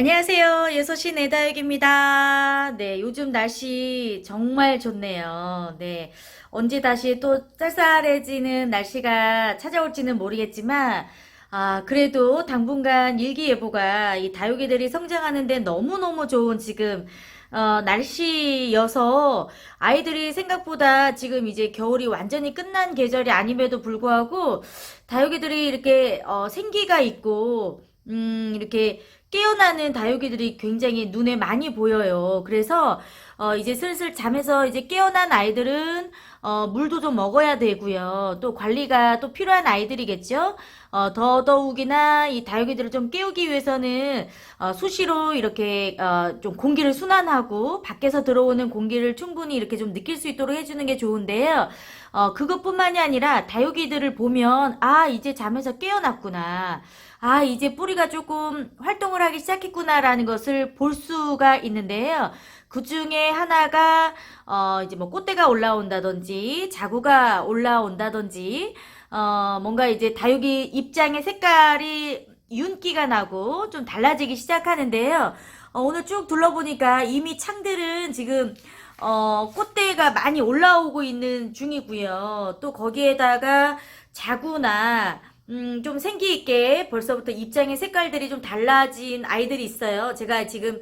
안녕하세요. 예서씨 내다육입니다. 네, 요즘 날씨 정말 좋네요. 네, 언제 다시 또 쌀쌀해지는 날씨가 찾아올지는 모르겠지만, 아, 그래도 당분간 일기예보가 이 다육이들이 성장하는데 너무너무 좋은 지금, 어, 날씨여서 아이들이 생각보다 지금 이제 겨울이 완전히 끝난 계절이 아님에도 불구하고 다육이들이 이렇게, 어, 생기가 있고, 음, 이렇게 깨어나는 다육이들이 굉장히 눈에 많이 보여요. 그래서 어, 이제 슬슬 잠에서 이제 깨어난 아이들은 어, 물도 좀 먹어야 되고요. 또 관리가 또 필요한 아이들이겠죠. 어, 더더욱이나 이 다육이들을 좀 깨우기 위해서는 어, 수시로 이렇게 어, 좀 공기를 순환하고 밖에서 들어오는 공기를 충분히 이렇게 좀 느낄 수 있도록 해주는 게 좋은데요. 어, 그것뿐만이 아니라 다육이들을 보면 아 이제 잠에서 깨어났구나. 아, 이제 뿌리가 조금 활동을 하기 시작했구나라는 것을 볼 수가 있는데요. 그 중에 하나가, 어, 이제 뭐 꽃대가 올라온다든지, 자구가 올라온다든지, 어, 뭔가 이제 다육이 입장의 색깔이 윤기가 나고 좀 달라지기 시작하는데요. 어, 오늘 쭉 둘러보니까 이미 창들은 지금 어, 꽃대가 많이 올라오고 있는 중이고요. 또 거기에다가 자구나 음, 좀 생기 있게 벌써부터 입장의 색깔들이 좀 달라진 아이들이 있어요. 제가 지금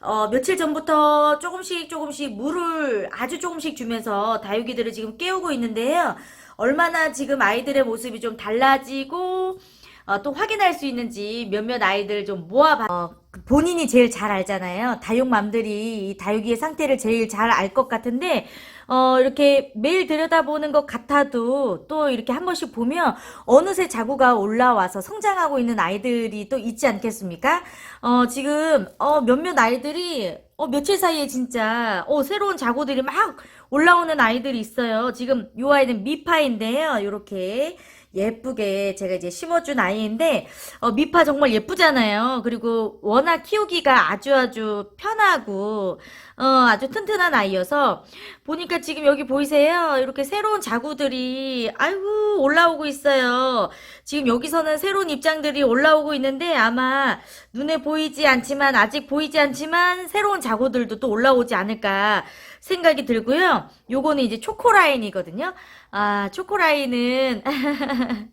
어, 며칠 전부터 조금씩 조금씩 물을 아주 조금씩 주면서 다육이들을 지금 깨우고 있는데요. 얼마나 지금 아이들의 모습이 좀 달라지고 어, 또 확인할 수 있는지 몇몇 아이들 좀 모아봐. 어, 그 본인이 제일 잘 알잖아요. 다육맘들이 이 다육이의 상태를 제일 잘 알 것 같은데, 어, 이렇게 매일 들여다보는 것 같아도 또 이렇게 한 번씩 보면 어느새 자구가 올라와서 성장하고 있는 아이들이 또 있지 않겠습니까? 어, 지금, 어, 몇몇 아이들이 어, 며칠 사이에 진짜, 어, 새로운 자구들이 막 올라오는 아이들이 있어요. 지금 요 아이는 미파인데요. 요렇게. 예쁘게 제가 이제 심어준 아이인데 어, 미파 정말 예쁘잖아요. 그리고 워낙 키우기가 아주 아주 편하고 어, 아주 튼튼한 아이여서 보니까 지금 여기 보이세요? 이렇게 새로운 자구들이 아이고 올라오고 있어요. 지금 여기서는 새로운 입장들이 올라오고 있는데 아마 눈에 보이지 않지만 아직 보이지 않지만 새로운 자구들도 또 올라오지 않을까 생각이 들고요. 요거는 이제 초코라인이거든요. 아, 초코라인은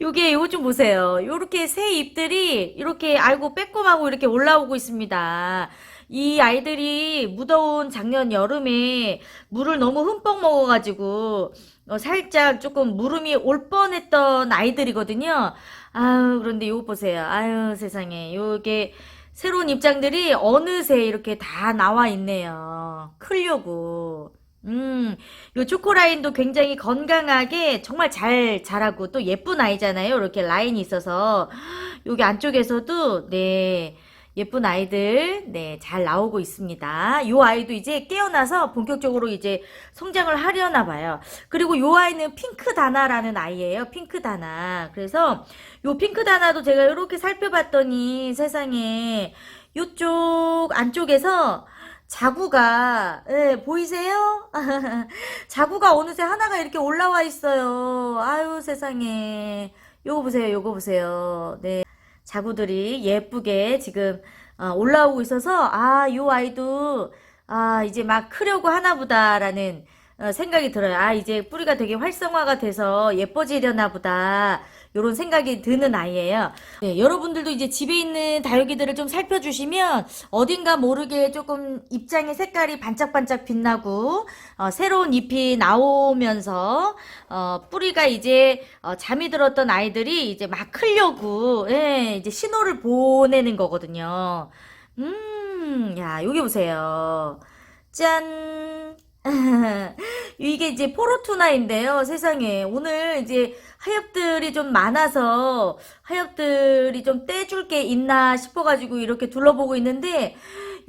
요게 요거 좀 보세요. 요렇게 새 잎들이 이렇게 알고 빼꼼하고 이렇게 올라오고 있습니다. 이 아이들이 무더운 작년 여름에 물을 너무 흠뻑 먹어가지고 어, 살짝 조금 무름이 올 뻔했던 아이들이거든요. 아유, 그런데 요거 보세요. 아유, 세상에. 요게 새로운 입장들이 어느새 이렇게 다 나와 있네요. 크려고. 음, 요 초코라인도 굉장히 건강하게 정말 잘 자라고 또 예쁜 아이잖아요. 이렇게 라인이 있어서. 여기 안쪽에서도, 네, 예쁜 아이들, 네, 잘 나오고 있습니다. 요 아이도 이제 깨어나서 본격적으로 이제 성장을 하려나 봐요. 그리고 요 아이는 핑크 다나라는 아이예요. 핑크 다나. 그래서 요 핑크 다나도 제가 이렇게 살펴봤더니 세상에 요쪽 안쪽에서 자구가 예, 보이세요? 자구가 어느새 하나가 이렇게 올라와 있어요. 아유 세상에. 요거 보세요. 요거 보세요. 네. 자구들이 예쁘게 지금 어, 올라오고 있어서 아, 요 아이도 아, 이제 막 크려고 하나 보다라는 어, 생각이 들어요. 아, 이제 뿌리가 되게 활성화가 돼서 예뻐지려나 보다. 요런 생각이 드는 아이예요. 네, 여러분들도 이제 집에 있는 다육이들을 좀 살펴주시면 어딘가 모르게 조금 입장의 색깔이 반짝반짝 빛나고 어, 새로운 잎이 나오면서 어, 뿌리가 이제 어, 잠이 들었던 아이들이 이제 막 크려고 예, 이제 신호를 보내는 거거든요. 음, 야, 여기 보세요. 짠. 이게 이제 포로투나인데요. 세상에. 오늘 이제 하엽들이 좀 많아서 하엽들이 좀 떼줄 게 있나 싶어가지고 이렇게 둘러보고 있는데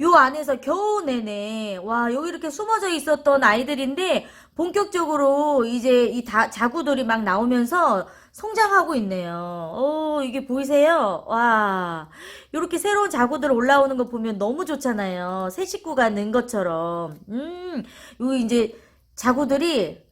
요 안에서 겨우 내내 와 여기 이렇게 숨어져 있었던 아이들인데 본격적으로 이제 이 다, 자구들이 막 나오면서 성장하고 있네요. 어, 이게 보이세요? 와, 이렇게 새로운 자구들 올라오는 거 보면 너무 좋잖아요. 새 식구가 는 것처럼. 음, 요 이제 자구들이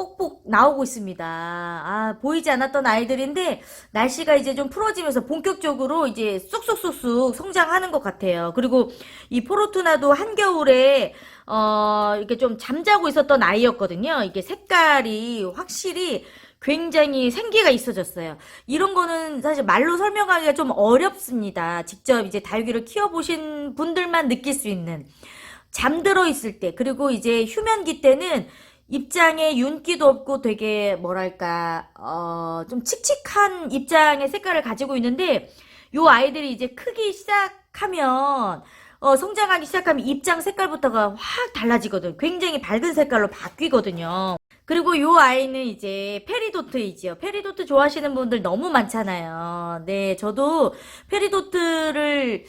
뽁뽁 나오고 있습니다. 아, 보이지 않았던 아이들인데 날씨가 이제 좀 풀어지면서 본격적으로 이제 쑥쑥쑥쑥 성장하는 것 같아요. 그리고 이 포르투나도 한겨울에 어, 이렇게 좀 잠자고 있었던 아이였거든요. 이게 색깔이 확실히 굉장히 생기가 있어졌어요. 이런 거는 사실 말로 설명하기가 좀 어렵습니다. 직접 이제 다육이를 키워보신 분들만 느낄 수 있는. 잠들어 있을 때, 그리고 이제 휴면기 때는 입장에 윤기도 없고 되게 뭐랄까, 어, 좀 칙칙한 입장의 색깔을 가지고 있는데, 요 아이들이 이제 크기 시작하면, 어, 성장하기 시작하면 입장 색깔부터가 확 달라지거든. 굉장히 밝은 색깔로 바뀌거든요. 그리고 요 아이는 이제 페리도트이지요. 페리도트 좋아하시는 분들 너무 많잖아요. 네, 저도 페리도트를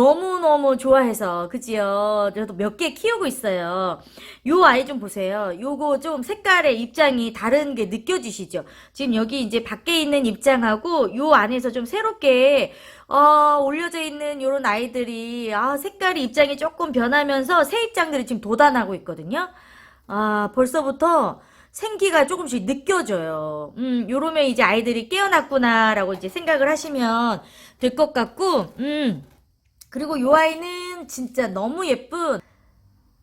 너무너무 좋아해서, 그지요? 저도 몇 개 키우고 있어요. 요 아이 좀 보세요. 요거 좀 색깔의 입장이 다른 게 느껴지시죠? 지금 여기 이제 밖에 있는 입장하고 요 안에서 좀 새롭게 어, 올려져 있는 요런 아이들이 아, 색깔이 입장이 조금 변하면서 새 입장들이 지금 돋아나고 있거든요. 아, 벌써부터 생기가 조금씩 느껴져요. 음, 요러면 이제 아이들이 깨어났구나라고 이제 생각을 하시면 될 것 같고, 음. 그리고 요 아이는 진짜 너무 예쁜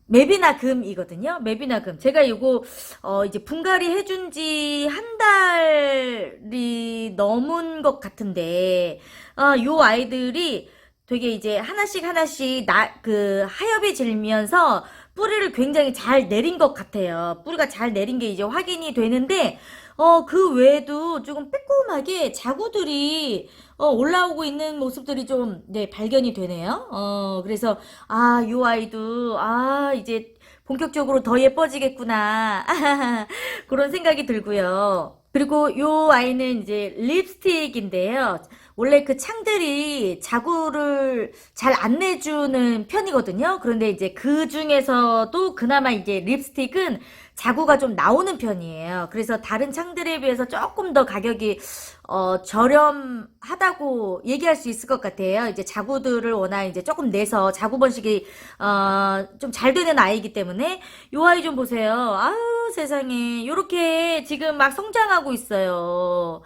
맵이나 금이거든요. 맵이나 금. 제가 이거 어 이제 분갈이 해준 지 한 달이 넘은 것 같은데 아, 요 아이들이 되게 이제 하나씩 하나씩 나 그 하엽이 질면서 뿌리를 굉장히 잘 내린 것 같아요. 뿌리가 잘 내린 게 이제 확인이 되는데 어, 그 외에도 조금 빼꼼하게 자구들이 어, 올라오고 있는 모습들이 좀, 네, 발견이 되네요. 어, 그래서, 아, 요 아이도, 아, 이제 본격적으로 더 예뻐지겠구나. 그런 생각이 들고요. 그리고 요 아이는 이제 립스틱인데요. 원래 그 창들이 자구를 잘 안 내주는 편이거든요. 그런데 이제 그 중에서도 그나마 이제 립스틱은 자구가 좀 나오는 편이에요. 그래서 다른 창들에 비해서 조금 더 가격이 어, 저렴하다고 얘기할 수 있을 것 같아요. 이제 자구들을 워낙 이제 조금 내서 자구 번식이 어, 좀 잘 되는 아이이기 때문에 요 아이 좀 보세요. 아유 세상에 요렇게 지금 막 성장하고 있어요.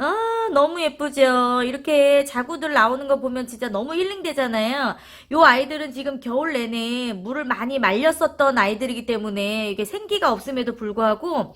아, 너무 예쁘죠? 이렇게 자구들 나오는 거 보면 진짜 너무 힐링되잖아요. 요 아이들은 지금 겨울 내내 물을 많이 말렸었던 아이들이기 때문에 이게 생기가 없음에도 불구하고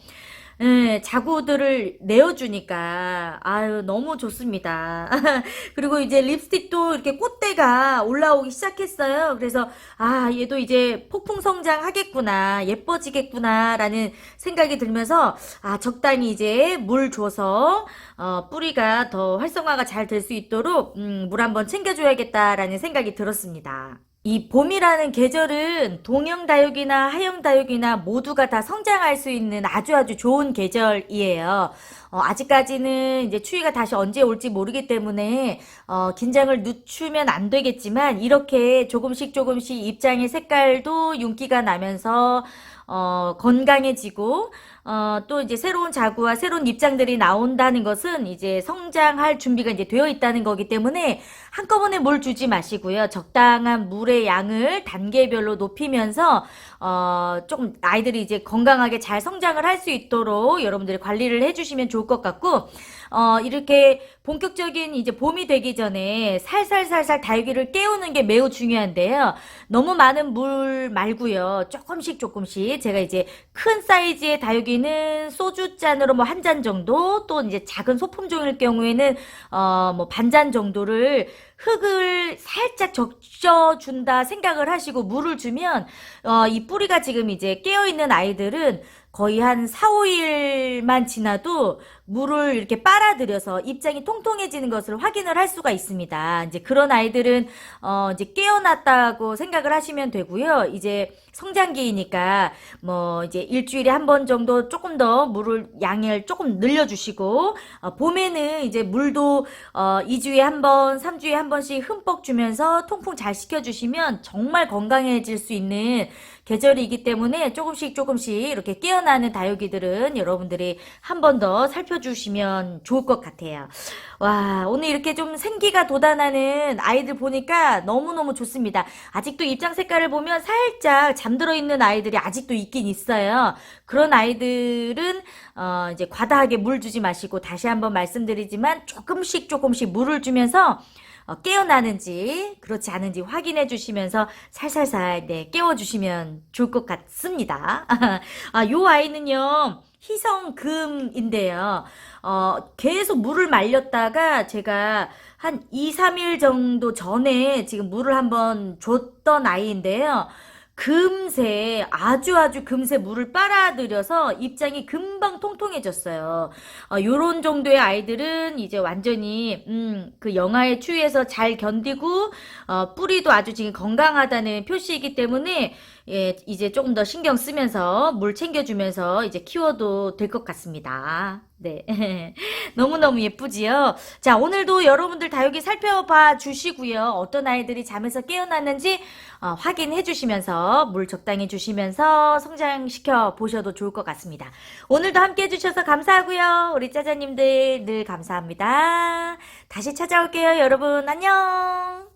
예, 자구들을 내어주니까 아유 너무 좋습니다. 그리고 이제 립스틱도 이렇게 꽃대가 올라오기 시작했어요. 그래서 아 얘도 이제 폭풍 성장하겠구나 예뻐지겠구나라는 생각이 들면서 아 적당히 이제 물 줘서 어, 뿌리가 더 활성화가 잘 될 수 있도록 음, 물 한번 챙겨줘야겠다라는 생각이 들었습니다. 이 봄이라는 계절은 동형다육이나 하형다육이나 모두가 다 성장할 수 있는 아주 아주 좋은 계절이에요. 어, 아직까지는 이제 추위가 다시 언제 올지 모르기 때문에 어, 긴장을 늦추면 안 되겠지만 이렇게 조금씩 조금씩 입장의 색깔도 윤기가 나면서 어, 건강해지고 어, 또 이제 새로운 자구와 새로운 입장들이 나온다는 것은 이제 성장할 준비가 이제 되어 있다는 거기 때문에 한꺼번에 물 주지 마시고요. 적당한 물의 양을 단계별로 높이면서 어, 조금 아이들이 이제 건강하게 잘 성장을 할 수 있도록 여러분들이 관리를 해주시면 좋을 것 같고 어, 이렇게 본격적인 이제 봄이 되기 전에 살살살살 다육이를 깨우는 게 매우 중요한데요. 너무 많은 물 말고요. 조금씩 조금씩 제가 이제 큰 사이즈의 다육이는 소주 잔으로 뭐 한 잔 정도 또 이제 작은 소품 종일 경우에는 어, 뭐 반 잔 정도를 흙을 살짝 적셔준다 생각을 하시고 물을 주면 어, 이 뿌리가 지금 이제 깨어있는 아이들은 거의 한 4, 5일만 지나도 물을 이렇게 빨아들여서 입장이 통통해지는 것을 확인을 할 수가 있습니다. 이제 그런 아이들은 어 이제 깨어났다고 생각을 하시면 되고요. 이제 성장기이니까 뭐 이제 일주일에 한 번 정도 조금 더 물을 양을 조금 늘려 주시고 어 봄에는 이제 물도 어 2주에 한 번, 3주에 한 번씩 흠뻑 주면서 통풍 잘 시켜 주시면 정말 건강해질 수 있는 계절이기 때문에 조금씩 조금씩 이렇게 깨어나는 다육이들은 여러분들이 한 번 더 살펴 키워주시면 좋을 것 같아요. 와, 오늘 이렇게 좀 생기가 돋아나는 아이들 보니까 너무너무 좋습니다. 아직도 입장 색깔을 보면 살짝 잠들어 있는 아이들이 아직도 있긴 있어요. 그런 아이들은, 어, 이제 과다하게 물 주지 마시고 다시 한번 말씀드리지만 조금씩 조금씩 물을 주면서 어, 깨어나는지 그렇지 않은지 확인해 주시면서 살살살 네, 깨워 주시면 좋을 것 같습니다. 아, 요 아이는요. 희성금인데요. 어, 계속 물을 말렸다가 제가 한 2, 3일 정도 전에 지금 물을 한번 줬던 아이인데요. 금세 아주 아주 금세 물을 빨아들여서 입장이 금방 통통해졌어요. 어, 요런 정도의 아이들은 이제 완전히 음, 그 영하의 추위에서 잘 견디고 어, 뿌리도 아주 지금 건강하다는 표시이기 때문에 예, 이제 조금 더 신경 쓰면서 물 챙겨주면서 이제 키워도 될 것 같습니다. 네. 너무너무 예쁘지요? 자, 오늘도 여러분들 다육이 살펴봐 주시고요. 어떤 아이들이 잠에서 깨어났는지 어, 확인해 주시면서 물 적당히 주시면서 성장시켜 보셔도 좋을 것 같습니다. 오늘도 함께 해주셔서 감사하고요. 우리 짜자님들 늘 감사합니다. 다시 찾아올게요. 여러분, 안녕!